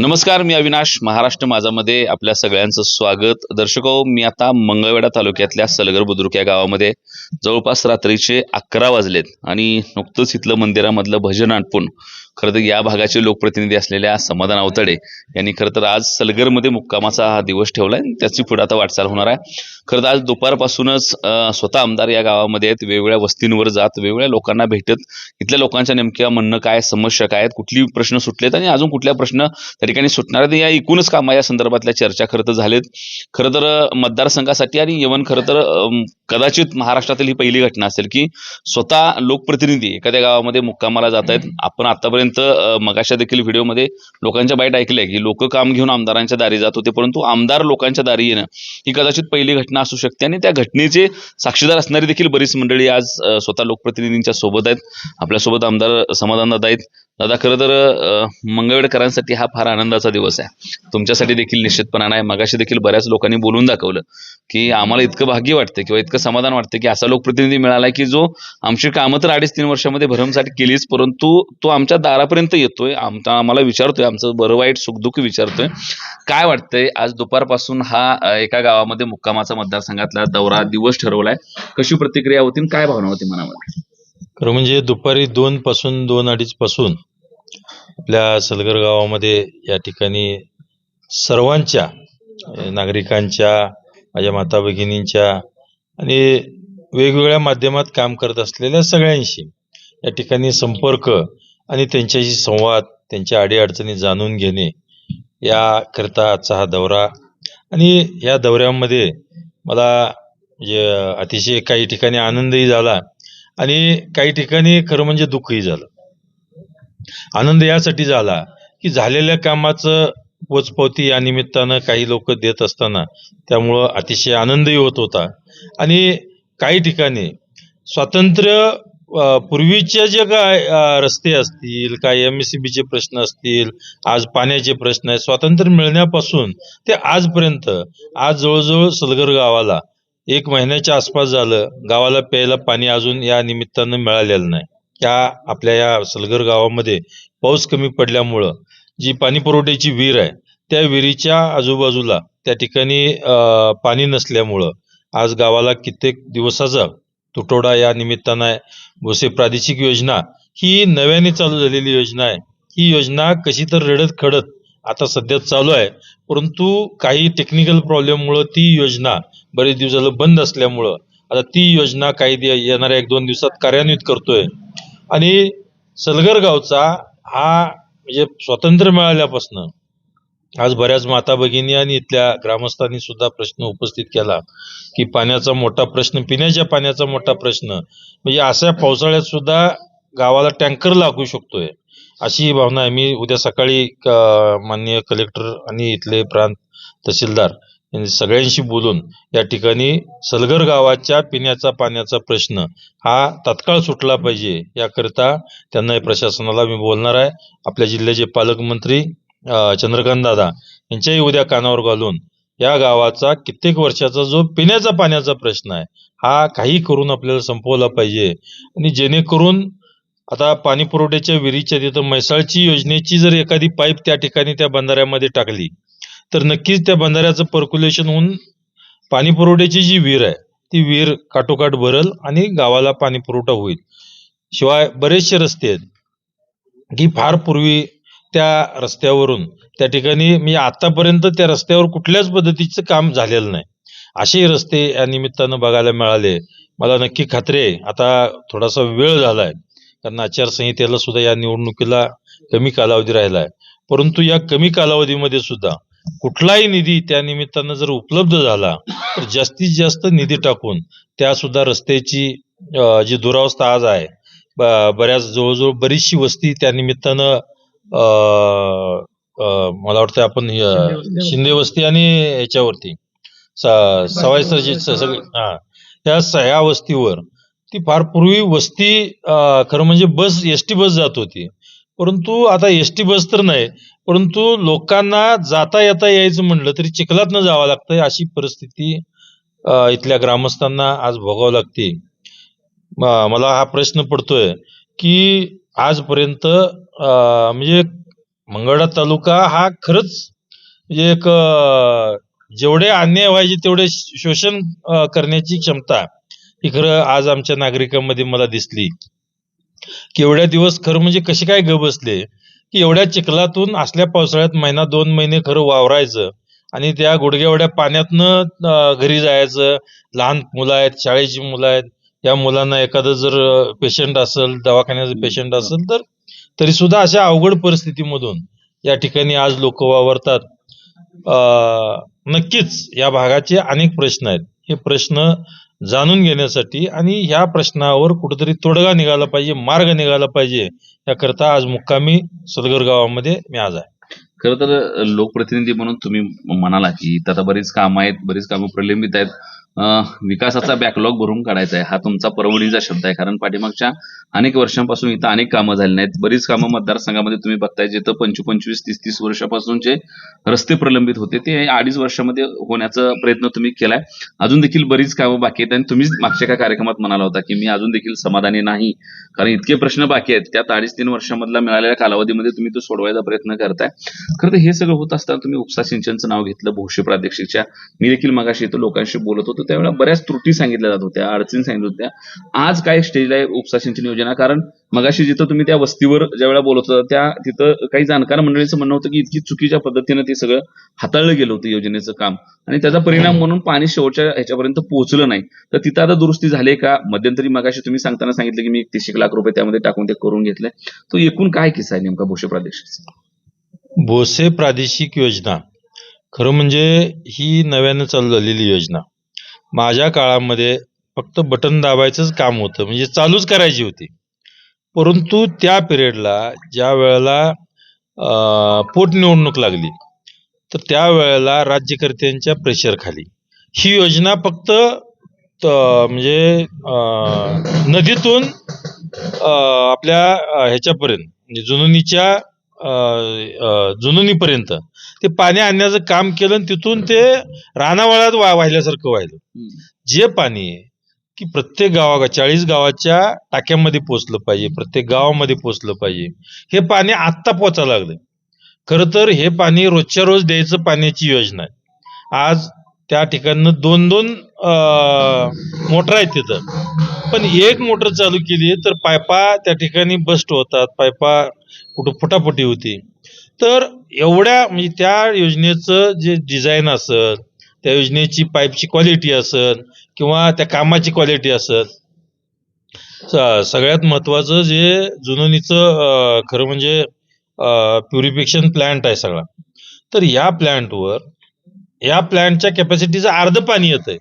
नमस्कार मी अविनाश महाराष्ट्र माझामध्ये आपल्या सगळ्यांचं स्वागत. दर्शको हो, मी आता मंगळवेढा तालुक्यातल्या सलगर बुद्रुक या गावामध्ये जवळपास रात्रीचे अकरा वाजलेत आणि नुकतंच इथलं मंदिरामधलं भजन आटपून खरं तर या भागाचे लोकप्रतिनिधी असलेल्या समाधान अवतडे यांनी खरं तर आज सलगरमध्ये मुक्कामाचा हा दिवस ठेवला आहे त्याची पुढे आता वाटचाल होणार आहे. खरं तर आज दुपारपासूनच स्वतः आमदार या गावामध्ये आहेत. वेगवेगळ्या वस्तींवर जात वेगवेगळ्या लोकांना भेटत. इथल्या लोकांच्या नेमक्या म्हणणं काय समस्या काय आहेत कुठली प्रश्न सुटलेत आणि अजून कुठल्या प्रश्न त्या ठिकाणी सुटणार आहेत? या एकूणच कामा या संदर्भातल्या चर्चा खरं तर झालेत. खरं तर मतदारसंघासाठी आणि येवन खरं तर अं, कदाचित महाराष्ट्रातील ही पहिली घटना असेल की स्वतः लोकप्रतिनिधी एखाद्या गावामध्ये मुक्कामाला जात आहेत आपण आतापर्यंत मगाशा देखील व्हिडिओमध्ये लोकांच्या बाईट ऐकल्या की लोक काम घेऊन आमदारांच्या दारी जात होते परंतु आमदार लोकांच्या दारी येणं ही कदाचित पहिली घटना असू शकते. आणि त्या घटनेचे साक्षीदार असणारी देखील बरीच मंडळी आज स्वतः लोकप्रतिनिधींच्या सोबत आहेत. आपल्यासोबत आमदार समाधान दादा आहेत. दादा खरं तर मंगळवेडकरांसाठी हा फार आनंदाचा दिवस आहे. तुमच्यासाठी देखील निश्चितपणानं आहे मगाशी देखील बऱ्याच लोकांनी बोलून दाखवलं की आम्हाला इतकं भाग्य वाटतं किंवा इतकं समाधान वाटतं की असा लोकप्रतिनिधी मिळाला की जो आमची कामं तर अडीच तीन वर्षामध्ये भरमसाठ केलीच परंतु तो आमच्या दारापर्यंत येतोय. आमचा आम्हाला विचारतोय. आमचं बरं वाईट सुखदुःख विचारतोय. काय वाटतंय? आज दुपारपासून हा एका गावामध्ये मुक्कामाचा मतदारसंघातला दौरा दिवस ठरवलाय. कशी प्रतिक्रिया होती काय भावना होती मनामध्ये? खरं म्हणजे दुपारी दोन पासून दोन अडीच पासून आपल्या सलगर गावामध्ये या ठिकाणी सर्वांच्या नागरिकांच्या माझ्या माता भगिनींच्या आणि वेगवेगळ्या माध्यमात काम करत असलेल्या सगळ्यांशी या ठिकाणी संपर्क आणि त्यांच्याशी संवाद त्यांच्या अडीअडचणी जाणून घेणे याकरिता आजचा हा दौरा. आणि या दौऱ्यामध्ये मला म्हणजे अतिशय काही ठिकाणी आनंदही झाला आणि काही ठिकाणी खरं म्हणजे दुःखही झालं. आनंद यासाठी झाला की झालेल्या कामाचं पोचपावती या निमित्तानं काही लोक देत असताना त्यामुळं अतिशय आनंदही होत होता. आणि काही ठिकाणी स्वातंत्र्य पूर्वीचे जे काय रस्ते असतील काय एम एस सी बीचे प्रश्न असतील आज पाण्याचे प्रश्न आहेत स्वातंत्र्य मिळण्यापासून ते आजपर्यंत आज जवळजवळ सलगर गावाला एक महिन्याच्या आसपास झालं गावाला प्यायला पाणी अजून या निमित्तानं मिळालेलं नाही. त्या आपल्या या सलगर गावामध्ये पाऊस कमी पडल्यामुळं जी पाणी पुरवठ्याची विहीर आहे त्या विहिरीच्या आजूबाजूला त्या ठिकाणी पाणी नसल्यामुळं आज गावाला कित्येक दिवसाचा तुटवडा या निमित्तानं आहे. भोसे प्रादेशिक योजना ही नव्याने चालू झालेली योजना आहे. ही योजना कशी तर रडत खडत आता सध्या चालू आहे परंतु काही टेक्निकल प्रॉब्लेममुळं ती योजना बरेच दिवस झालं बंद असल्यामुळं आता ती योजना काही येणाऱ्या एक दोन दिवसात कार्यान्वित करतोय. आणि सलगर गावचा हा म्हणजे स्वातंत्र्य मिळाल्यापासून आज बऱ्याच माता भगिनी आणि इथल्या ग्रामस्थांनी सुद्धा प्रश्न उपस्थित केला की पाण्याचा मोठा प्रश्न पिण्याच्या पाण्याचा मोठा प्रश्न म्हणजे अशा पावसाळ्यात सुद्धा गावाला टँकर लागू शकतोय अशी ही भावना आहे. मी उद्या सकाळी माननीय कलेक्टर आणि इथले प्रांत तहसीलदार सगळ्यांशी बोलून या ठिकाणी सलगर गावाच्या पिण्याचा पाण्याचा प्रश्न हा तात्काळ सुटला पाहिजे याकरिता त्यांना प्रशासनाला मी बोलणार आहे. आपल्या जिल्ह्याचे पालकमंत्री चंद्रकांत दादा यांच्याही उद्या कानावर घालून या गावाचा कित्येक वर्षाचा जो पिण्याचा पाण्याचा प्रश्न आहे हा काही करून आपल्याला संपवला पाहिजे. आणि जेणेकरून आता पाणी पुरवठ्याच्या विहिरीच्या तिथं म्हैसाळची योजनेची जर एखादी पाईप त्या ठिकाणी त्या बंधाऱ्यामध्ये टाकली तर नक्कीच त्या बंधाऱ्याचं पर्क्युलेशन होऊन पाणी पुरवठ्याची जी विहीर आहे ती विहीर काठोकाठ भरल आणि गावाला पाणी पुरवठा होईल. शिवाय बरेचसे रस्ते आहेत की फार पूर्वी त्या रस्त्यावरून त्या ठिकाणी मी आतापर्यंत त्या रस्त्यावर कुठल्याच पद्धतीचं काम झालेलं नाही. असे रस्ते या निमित्तानं बघायला मिळाले. मला नक्की खात्री आहे आता थोडासा वेळ झालाय कारण आचारसंहितेला सुद्धा या निवडणुकीला कमी कालावधी राहिला आहे परंतु या कमी कालावधीमध्ये सुद्धा कुठलाही निधी त्या निमित्तानं जर उपलब्ध झाला तर जास्तीत जास्त निधी टाकून त्या सुद्धा रस्त्याची जी दुरावस्था आज आहे बऱ्याच जवळजवळ बरीचशी वस्ती त्या निमित्तानं मला वाटतं आपण शिंदे वस्ती. आणि याच्यावरती. सवायसरची सगळी हा. त्या सह्या वस्तीवर ती फार पूर्वी वस्ती खरं म्हणजे बस एस टी बस जात होती. परंतु आता एस टी बस तर नाही परंतु लोकांना जाता येता यायचं म्हणलं तरी चिखलातनं जावं लागतंय अशी परिस्थिती इथल्या ग्रामस्थांना आज भोगावं लागते. मला हा प्रश्न पडतोय की आजपर्यंत अं, म्हणजे मंगळा तालुका हा खरंच म्हणजे एक जेवढे अन्याय व्हायचे तेवढे शोषण करण्याची क्षमता ही खरं आज आमच्या नागरिकांमध्ये मला दिसली. केवढ्या दिवस खरं म्हणजे कसे काय ग बसले? की एवढ्या चिखलातून असल्या पावसाळ्यात महिना दोन महिने खरं वावरायचं आणि त्या गुडघ्या एवढ्या पाण्यातनं घरी जायचं. लहान मुलं आहेत शाळेची मुलं आहेत. या मुलांना एखादं जर पेशंट असेल दवाखान्याचं पेशंट असेल तर तरी सुद्धा अशा अवघड परिस्थितीमधून या ठिकाणी आज लोक वावरतात. नक्कीच या भागाचे अनेक प्रश्न आहेत. हे प्रश्न जाणून घेण्यासाठी आणि ह्या प्रश्नावर कुठेतरी तोडगा निघाला पाहिजे मार्ग निघाला पाहिजे याकरता आज मुक्कामी सदगर गावामध्ये मी आज आहे. खरं तर लोकप्रतिनिधी म्हणून तुम्ही म्हणाला की आता बरीच कामं आहेत बरीच कामं प्रलंबित आहेत. विकासाचा बॅकलॉग भरून काढायचा आहे. हा तुमचा परवडीचा शब्द आहे. कारण पाठीमागच्या अनेक वर्षांपासून इथं अनेक कामं झाली नाहीत. बरीच कामं मतदारसंघामध्ये तुम्ही बघताय जिथं पंचवीस पंचवीस तीस तीस वर्षापासूनचे रस्ते प्रलंबित होते. ते अडीच वर्षामध्ये होण्याचा प्रयत्न तुम्ही केलाय. अजून देखील बरीच कामं बाकी आहेत. आणि तुम्हीच मागच्या एका कार्यक्रमात म्हणाला होता की मी अजून देखील समाधानी नाही. कारण इतके प्रश्न बाकी आहेत. त्यात अडीच तीन वर्षामधला मिळालेल्या कालावधीमध्ये तुम्ही तो सोडवायचा प्रयत्न करताय. खरं तर हे सगळं होत असताना तुम्ही उपसा सिंचनचं नाव घेतलं. भोवशी प्रादेशिकच्या. मी देखील मगाशी इथं लोकांशी बोलत होतो. त्यावेळेला बऱ्याच त्रुटी सांगितल्या जात होत्या अडचणी सांगितल्या होत्या. आज काय स्टेजला आहे उपसा सिंचन योजना कारण मगाशी जिथं तुम्ही त्या वस्तीवर ज्या वेळेला बोलत होता त्या तिथं काही जाणकार मंडळीचं म्हणणं होतं की इतकी चुकीच्या पद्धतीनं ते सगळं हाताळलं गेलं होतं योजनेचं काम. आणि त्याचा परिणाम म्हणून पाणी शेवटच्या ह्याच्यापर्यंत पोहोचलं नाही. तर तिथं आता दुरुस्ती झाली का? मध्यंतरी मगाशी तुम्ही सांगताना सांगितलं की मी एकतीस एक लाख रुपये त्यामध्ये टाकून ते करून घेतलंय. तो एकूण काय किस्सा आहे नेमका भोसे प्रादेशिक बोसे प्रादेशिक योजना. खरं म्हणजे ही नव्यानं चालू झालेली योजना. माझ्या काळामध्ये फक्त बटन दाबायचंच काम होतं. म्हणजे चालूच करायची होती. परंतु त्या पिरियडला ज्या वेळेला पोटनिवडणूक लागली तर त्या वेळेला राज्यकर्त्यांच्या प्रेशरखाली ही योजना फक्त म्हणजे नदीतून आपल्या ह्याच्यापर्यंत म्हणजे जुनुनीच्या जुनुनीपर्यंत. ते पाणी आणण्याचं काम केलं आणि तिथून ते रानावळात वा वाहिल्यासारखं वाहिलं. जे पाणी आहे की प्रत्येक गावा चाळीस गावाच्या टाक्यामध्ये पोचलं पाहिजे प्रत्येक गावामध्ये पोचलं पाहिजे. हे पाणी आत्ता पोचायला लागलं खरं तर हे पाणी रोजच्या रोज द्यायचं पाण्याची योजना आहे. आज त्या ठिकाणं दोन दोन मोटर आहेत तिथं. पण एक मोटर चालू केली तर पायपा त्या ठिकाणी बस्ट होतात. पायपा कुठं फुटाफुटी होती. तर एवढ्या म्हणजे त्या योजनेचं जे डिझाईन असेल त्या योजनेची पाईपची क्वालिटी असेल किंवा त्या कामाची क्वालिटी असेल सगळ्यात महत्वाचं जे जुनोनीचं खरं म्हणजे प्युरिफिकेशन प्लांट आहे सगळा. तर या प्लांटवर या प्लांटच्या कॅपॅसिटीचं अर्ध पाणी येतंय.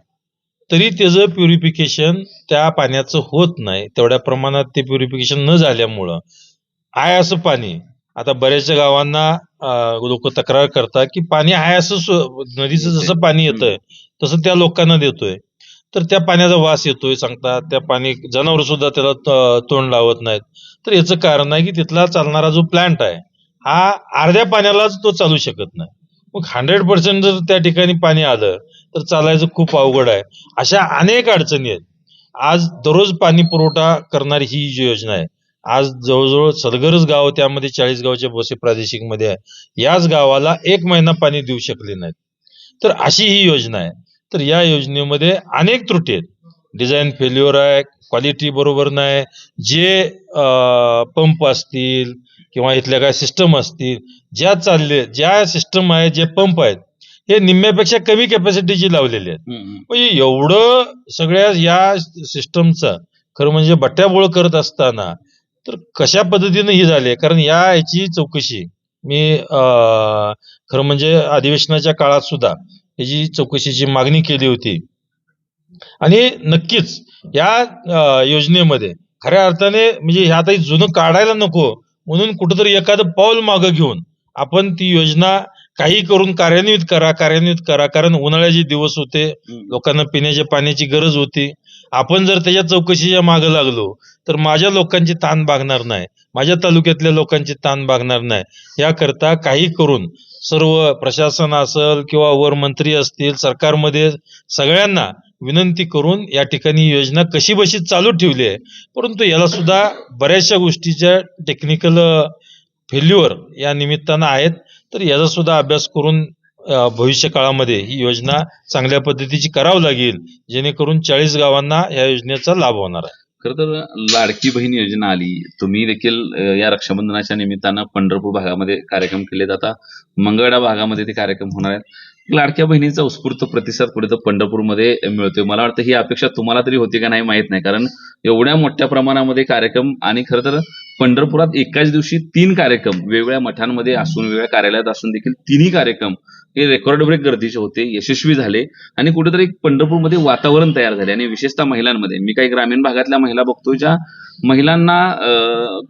तरी त्याचं प्युरिफिकेशन त्या पाण्याचं होत नाही. तेवढ्या प्रमाणात ते प्युरिफिकेशन न झाल्यामुळं. आहे असं पाणी. आता बऱ्याचशा गावांना लोक तक्रार करतात की पाणी आहे असं नदीचं जसं पाणी येतंय तसं त्या लोकांना देतोय. तर त्या पाण्याचा वास येतोय सांगतात. त्या पाणी जनावर सुद्धा त्याला तोंड लावत नाहीत. तर याचं कारण आहे की तिथला चालणारा जो प्लांट आहे हा अर्ध्या पाण्यालाच तो चालू शकत नाही. मग हंड्रेड पर्सेंट जर त्या ठिकाणी पाणी आलं तर चालायचं खूप अवघड आहे. अशा अनेक अडचणी आहेत. आज दररोज पाणी पुरवठा करणारी ही जी योजना आहे. आज जवळजवळ सलगरच गाव त्यामध्ये चाळीस गावच्या बसे प्रादेशिकमध्ये आहे. याच गावाला एक महिना पाणी देऊ शकले नाहीत. तर अशी ही योजना आहे. तर या योजनेमध्ये अनेक त्रुटी आहेत. डिझाईन फेल्युअर आहे क्वालिटी बरोबर नाही. जे पंप असतील किंवा इथल्या काय सिस्टम असतील ज्या चालले ज्या सिस्टम आहे जे पंप आहेत हे निम्म्यापेक्षा कमी कॅपॅसिटीची लावलेले आहेत. म्हणजे एवढं सगळ्या या सिस्टमचा खरं म्हणजे बट्ट्याबोळ करत असताना तर कशा पद्धतीनं ही झाली? कारण या याची चौकशी मी खरं म्हणजे अधिवेशनाच्या काळात सुद्धा याची चौकशीची मागणी केली होती. आणि नक्कीच या योजनेमध्ये खऱ्या अर्थाने म्हणजे ह्या आता जुनं काढायला नको म्हणून कुठंतरी एखादं पाऊल मागं घेऊन आपण ती योजना काही करून कार्यान्वित करा कार्यान्वित करा. कारण उन्हाळ्याचे दिवस होते लोकांना पिण्याच्या पाण्याची गरज होती. आपण जर त्याच्या चौकशीच्या मागे लागलो तर माझ्या लोकांची ताण भागणार नाही. माझ्या तालुक्यातल्या लोकांची ताण भागणार नाही. याकरता काही करून सर्व प्रशासन असेल किंवा वर मंत्री असतील सरकारमध्ये सगळ्यांना विनंती करून या ठिकाणी योजना कशी बशी चालू ठेवली आहे. परंतु याला सुद्धा बऱ्याचशा गोष्टीच्या टेक्निकल फेल्युअर या निमित्तानं आहेत. तर याचा सुद्धा अभ्यास करून भविष्य काळामध्ये ही योजना चांगल्या पद्धतीची करावी लागेल. जेणेकरून चाळीस गावांना या योजनेचा लाभ होणार आहे. खर तर लाडकी बहीण योजना आली. तुम्ही देखील या रक्षाबंधनाच्या निमित्तानं पंढरपूर भागामध्ये कार्यक्रम केले जातात. मंगळा भागामध्ये ते कार्यक्रम होणार आहेत. लाडक्या बहिणीचा उत्स्फूर्त प्रतिसाद कुठे तर पंढरपूरमध्ये मिळतोय. मला वाटतं ही अपेक्षा तुम्हाला तरी होती का नाही माहीत नाही. कारण एवढ्या मोठ्या प्रमाणामध्ये कार्यक्रम आणि खरं तर पंढरपुरात एकाच दिवशी तीन कार्यक्रम वेगवेगळ्या मठांमध्ये असून वेगवेगळ्या कार्यालयात असून देखील तिन्ही कार्यक्रम हे रेकॉर्ड ब्रेक गर्दीचे होते यशस्वी झाले आणि कुठेतरी पंढरपूरमध्ये वातावरण तयार झाले आणि विशेषतः महिलांमध्ये. मी काही ग्रामीण भागातल्या महिला बघतोय ज्या महिलांना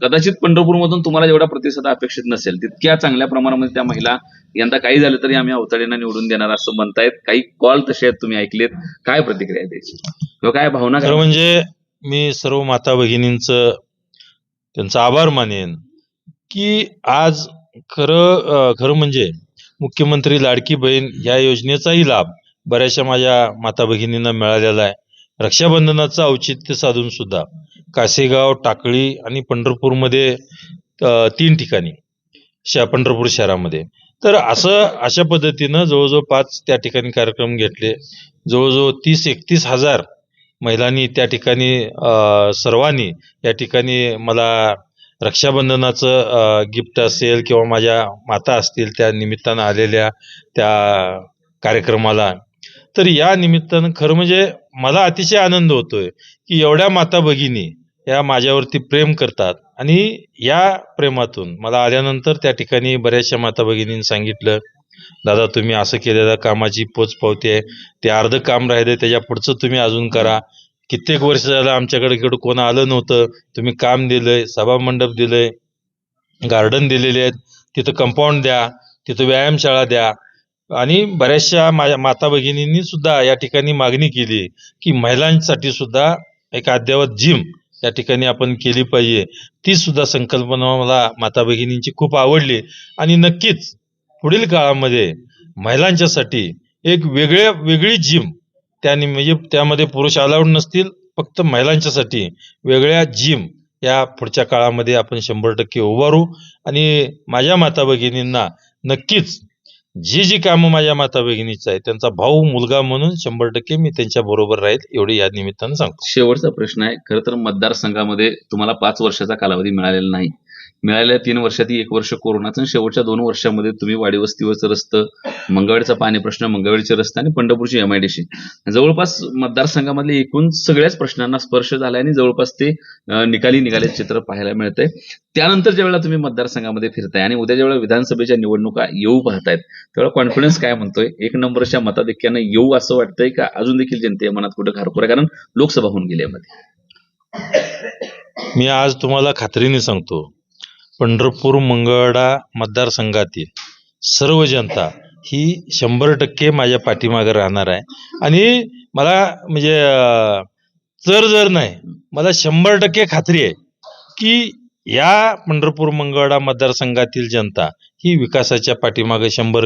कदाचित पंढरपूरमधून तुम्हाला जेवढा प्रतिसाद अपेक्षित नसेल तितक्या चांगल्या प्रमाणामध्ये त्या महिला यंदा काही झालं तरी आम्ही अवताडेंना निवडून देणार असं म्हणतायत. काही कॉल तसे आहेत तुम्ही ऐकलेत. काय प्रतिक्रिया आहे त्याची? किंवा काय भावना म्हणजे मी सर्व माता भगिनींचं त्यांचा आभार मानेन की आज खरं खरं म्हणजे मुख्यमंत्री लाडकी बहीण या योजनेचाही लाभ बऱ्याचशा माझ्या माता भगिनींना मिळालेला आहे. रक्षाबंधनाचं औचित्य साधून सुद्धा कासेगाव टाकळी आणि पंढरपूरमध्ये तीन ठिकाणी शा पंढरपूर शहरामध्ये. तर असं अशा पद्धतीनं जवळजवळ पाच त्या ठिकाणी कार्यक्रम घेतले. जवळजवळ तीस एकतीस हजार महिलांनी त्या ठिकाणी सर्वांनी या ठिकाणी मला रक्षाबंधनाचं गिफ्ट असेल किंवा माझ्या माता असतील त्या निमित्तानं आलेल्या त्या कार्यक्रमाला. तर या निमित्तानं खरं म्हणजे मला अतिशय आनंद होतोय की एवढ्या माता भगिनी या माझ्यावरती प्रेम करतात आणि या प्रेमातून मला आल्यानंतर त्या ठिकाणी बऱ्याचशा माता भगिनींनी सांगितलं दादा तुम्ही असं केलेल्या कामाची पोच पावती आहे ते अर्ध काम राहिले त्याच्या पुढचं तुम्ही अजून करा. कित्येक वर्ष झालं आमच्याकडे इकडं कोण आलं नव्हतं. तुम्ही काम दिलंय सभामंडप दिलंय गार्डन दिलेले आहेत. तिथं कंपाऊंड द्या तिथं व्यायामशाळा द्या. आणि बऱ्याचशा माझ्या माता भगिनींनी सुद्धा या ठिकाणी मागणी केली की महिलांसाठी सुद्धा एक अद्ययावत जिम या ठिकाणी आपण केली पाहिजे. ती सुद्धा संकल्पना मला माता भगिनींची खूप आवडली. आणि नक्कीच पुढील काळामध्ये महिलांच्यासाठी एक वेगळ्या वेगळी जिम त्याने म्हणजे त्यामध्ये पुरुष अलाउड नसतील फक्त महिलांच्यासाठी वेगळ्या जिम या पुढच्या काळामध्ये आपण शंभर टक्के उभारू. आणि माझ्या माता भगिनींना नक्कीच जी जी कामं माझ्या माता भगिनीचं आहे त्यांचा भाऊ मुलगा म्हणून शंभर टक्के मी त्यांच्या बरोबर राहील एवढे या निमित्तानं सांगतो. शेवटचा प्रश्न आहे खरं तर मतदारसंघामध्ये तुम्हाला पाच वर्षाचा कालावधी मिळालेला नाही. मिळालेल्या तीन वर्षात एक वर्ष कोरोनाचं आणि शेवटच्या दोन वर्षामध्ये तुम्ही वाडीवस्तीवरचं रस्तं मंगळवेडचा पाणी प्रश्न मंगळवेडचे रस्ते आणि पंढरपूरची एमआयडीसी जवळपास मतदारसंघामधले एकूण सगळ्याच प्रश्नांना स्पर्श झाला आणि जवळपास ते निकाली निघाले चित्र पाहायला मिळतंय. त्यानंतर ज्या वेळेला तुम्ही मतदारसंघामध्ये फिरताय आणि उद्या ज्यावेळेला विधानसभेच्या निवडणुका येऊ पाहतायत त्यावेळेला कॉन्फिडन्स काय म्हणतोय? एक नंबरच्या मताधिक्यानं येऊ असं वाटतंय का? अजून देखील जनते मनात कुठं खारपूर आहे? कारण लोकसभा होऊन गेली यामध्ये मी आज तुम्हाला खात्रीने सांगतो. पंढरपूर मंगळवेढा मतदारसंघातील सर्व जनता ही शंभर टक्के माझ्या पाठीमागे राहणार आहे. आणि मला म्हणजे जर जर नाही मला शंभर टक्के खात्री आहे की या पंढरपूर मंगळवेढा मतदारसंघातील जनता ही विकासाच्या पाठीमागे शंभर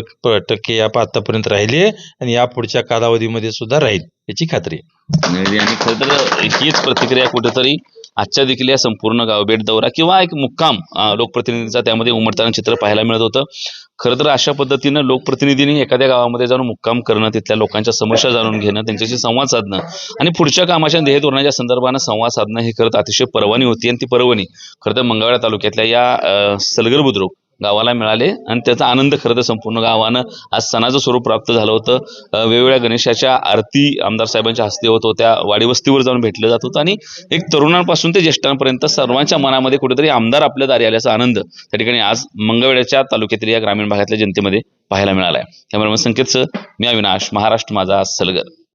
टक्के या आतापर्यंत राहिली आहे आणि या पुढच्या कालावधीमध्ये सुद्धा राहील याची खात्री आहे. आणि खरं तर हीच प्रतिक्रिया कुठेतरी आजच्या देखील या संपूर्ण गावभेट दौरा किंवा एक मुक्काम लोकप्रतिनिधीचा त्यामध्ये उमटताना चित्र पाहायला मिळत होतं. खरं तर अशा पद्धतीनं लोकप्रतिनिधींनी एखाद्या गावामध्ये जाऊन मुक्काम करणं तिथल्या लोकांच्या समस्या जाणून घेणं त्यांच्याशी संवाद साधणं आणि पुढच्या कामाच्या ध्येय धोरणाच्या संदर्भानं संवाद साधणं हे खरं अतिशय परवानी होती आणि ती परवानी खरं तर मंगळवेढा तालुक्यातल्या या सलगर बुद्रुक गावाला मिळाले आणि त्याचा आनंद खरं तर संपूर्ण गावानं आज सणाचं स्वरूप प्राप्त झालं होतं. वेगवेगळ्या गणेशाच्या आरती आमदार साहेबांच्या हस्ते होत होत्या. वाडीवस्तीवर जाऊन भेटलं जात होतं आणि एक तरुणांपासून ते ज्येष्ठांपर्यंत सर्वांच्या मनामध्ये कुठेतरी आमदार आपल्या दारी आल्याचा आनंद त्या ठिकाणी आज मंगळवेड्याच्या तालुक्यातील या ग्रामीण भागातल्या जनतेमध्ये पाहायला मिळाला आहे त्यामुळे संकेतचं मी अविनाश महाराष्ट्र माझा सलगर.